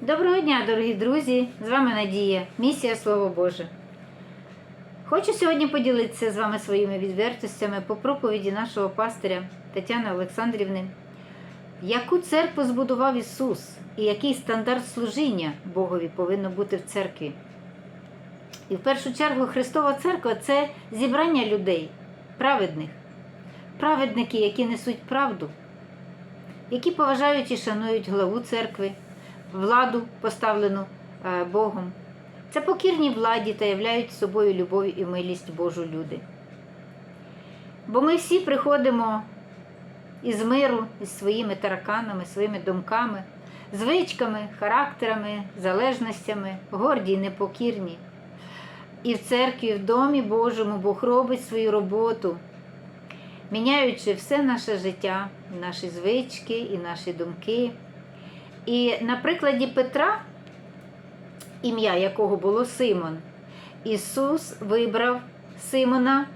Доброго дня, дорогі друзі! З вами Надія, місія Слово Боже. Хочу сьогодні поділитися з вами своїми відвертостями по проповіді нашого пастиря Тетяни Олександрівни, яку церкву збудував Ісус і який стандарт служіння Богові повинно бути в церкві. І в першу чергу Христова церква це зібрання людей, праведних, праведники, які несуть правду, які поважають і шанують главу церкви владу, поставлену е, Богом. Це покірні владі та являють собою любов і милість Божу люди. Бо ми всі приходимо із миру, із своїми тараканами, своїми думками, звичками, характерами, залежностями, горді й непокірні. І в церкві, і в домі Божому Бог робить свою роботу, міняючи все наше життя, наші звички і наші думки. І на прикладі Петра, ім'я якого було Симон, Ісус вибрав Симона,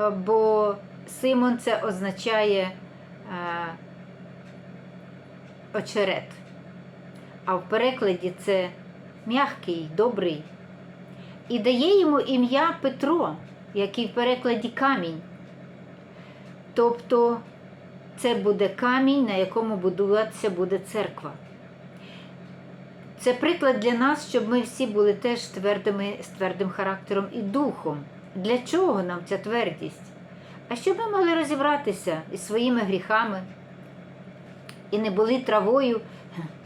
е, бо Симон це означає е, очерет. А в перекладі це м'який, добрий. І дає йому ім'я Петро, який в перекладі камінь. Тобто це буде камінь, на якому будуватися буде церква. Це приклад для нас, щоб ми всі були теж твердими, з твердим характером і духом. Для чого нам ця твердість? А щоб ми могли розібратися із своїми гріхами і не були травою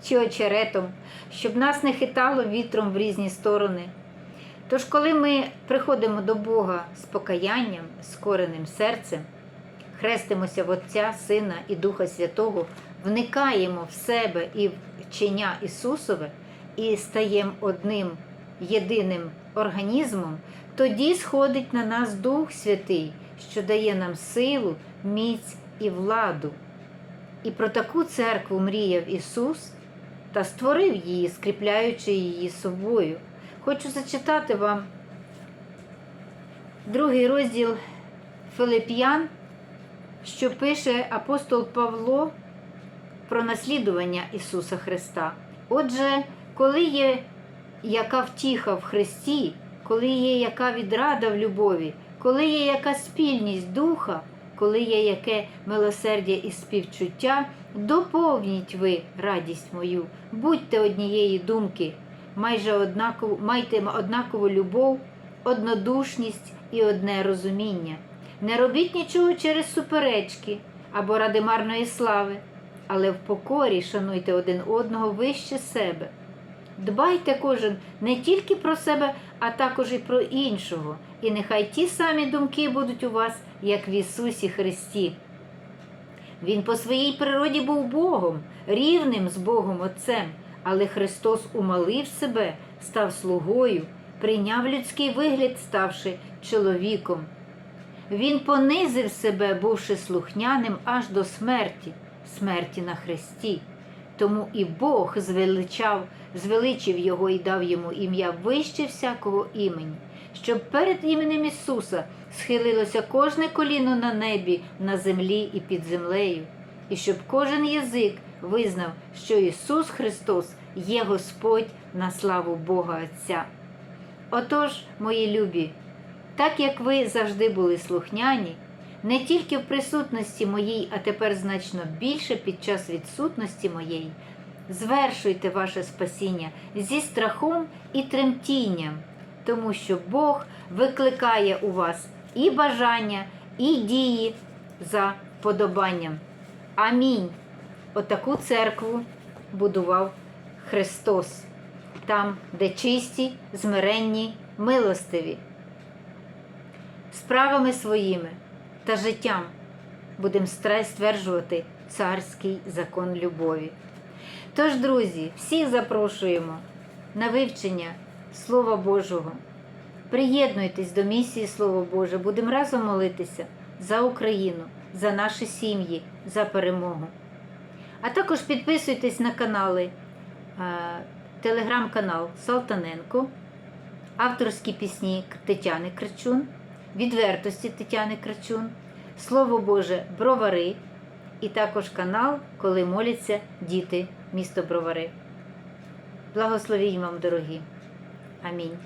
чи очеретом, щоб нас не хитало вітром в різні сторони. Тож, коли ми приходимо до Бога з покаянням, з кореним серцем, хрестимося в Отця, Сина і Духа Святого, вникаємо в себе і в вчення Ісусове і стаємо одним єдиним організмом, тоді сходить на нас Дух Святий, що дає нам силу, міць і владу. І про таку церкву мріяв Ісус та створив її, скріпляючи її собою. Хочу зачитати вам другий розділ Филип'ян, що пише апостол Павло про наслідування Ісуса Христа. Отже, коли є яка втіха в Христі, коли є яка відрада в любові, коли є яка спільність духа, коли є яке милосердя і співчуття, доповніть ви радість мою, будьте однієї думки, майже однакову, майте однакову любов, однодушність і одне розуміння. Не робіть нічого через суперечки або ради марної слави, але в покорі шануйте один одного вище себе. Дбайте кожен не тільки про себе, а також і про іншого, і нехай ті самі думки будуть у вас, як в Ісусі Христі. Він по своїй природі був Богом, рівним з Богом Отцем, але Христос умалив себе, став слугою, прийняв людський вигляд, ставши чоловіком. Він понизив себе, бувши слухняним аж до смерті, смерті на Христі. Тому і Бог звеличав, звеличив його і дав йому ім'я вище всякого імені, щоб перед іменем Ісуса схилилося кожне коліно на небі, на землі і під землею, і щоб кожен язик визнав, що Ісус Христос є Господь на славу Бога Отця. Отож, мої любі, так як ви завжди були слухняні, не тільки в присутності моїй, а тепер значно більше під час відсутності моєї, звершуйте ваше спасіння зі страхом і тремтінням, тому що Бог викликає у вас і бажання, і дії за подобанням. Амінь. Отаку церкву будував Христос, там, де чисті, змиренні, милостиві. Справами своїми та життям будемо стверджувати царський закон любові. Тож, друзі, всіх запрошуємо на вивчення Слова Божого. Приєднуйтесь до місії Слово Боже, будемо разом молитися за Україну, за наші сім'ї, за перемогу. А також підписуйтесь на канали, телеграм-канал Салтаненко, авторські пісні Тетяни Кричун, відвертості Тетяни Крачун, Слово Боже Бровари і також канал, коли моляться діти місто Бровари. Благословіть вам, дорогі. Амінь.